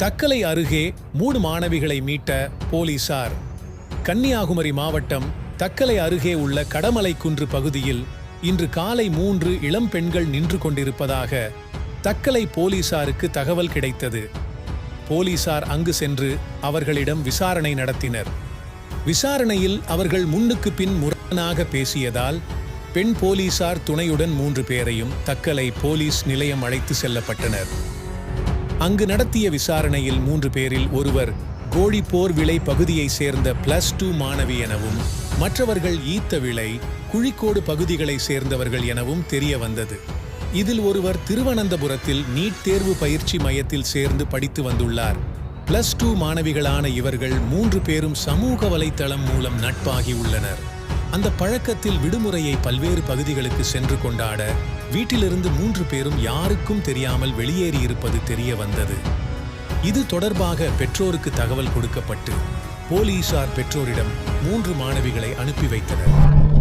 தக்கலை அருகே மூணு மாணவிகளை மீட்ட போலீசார். கன்னியாகுமரி மாவட்டம் தக்கலை அருகே உள்ள கடமலை குன்று பகுதியில் இன்று காலை மூன்று இளம் பெண்கள் நின்று கொண்டிருப்பதாக தக்கலை போலீசாருக்கு தகவல் கிடைத்தது. போலீசார் அங்கு சென்று அவர்களிடம் விசாரணை நடத்தினர். விசாரணையில் அவர்கள் முன்னுக்கு பின் முரணாக பேசியதால் பெண் போலீசார் துணையுடன் மூன்று பேரையும் தக்கலை போலீஸ் நிலையம் அழைத்து செல்லப்பட்டனர். அங்கு நடத்திய விசாரணையில் மூன்று பேரில் ஒருவர் கோழிப்போர் விளை பகுதியைச் சேர்ந்த பிளஸ் டூ மாணவி எனவும் மற்றவர்கள் ஈத்த விளை குழிக்கோடு பகுதிகளைச் சேர்ந்தவர்கள் எனவும் தெரிய வந்தது. இதில் ஒருவர் திருவனந்தபுரத்தில் நீட் தேர்வு பயிற்சி மையத்தில் சேர்ந்து படித்து வந்துள்ளார். பிளஸ் டூ மாணவிகளான இவர்கள் மூன்று பேரும் சமூக வலைத்தளம் மூலம் நட்பாகி உள்ளனர். அந்த பழக்கத்தில் விடுமுறையை பல்வேறு பகுதிகளுக்கு சென்று கொண்டாட வீட்டிலிருந்து மூன்று பேரும் யாருக்கும் தெரியாமல் வெளியேறியிருப்பது தெரிய வந்தது. இது தொடர்பாக பெற்றோருக்கு தகவல் கொடுக்கப்பட்டு போலீசார் பெற்றோரிடம் மூன்று மாணவிகளை அனுப்பி வைத்தனர்.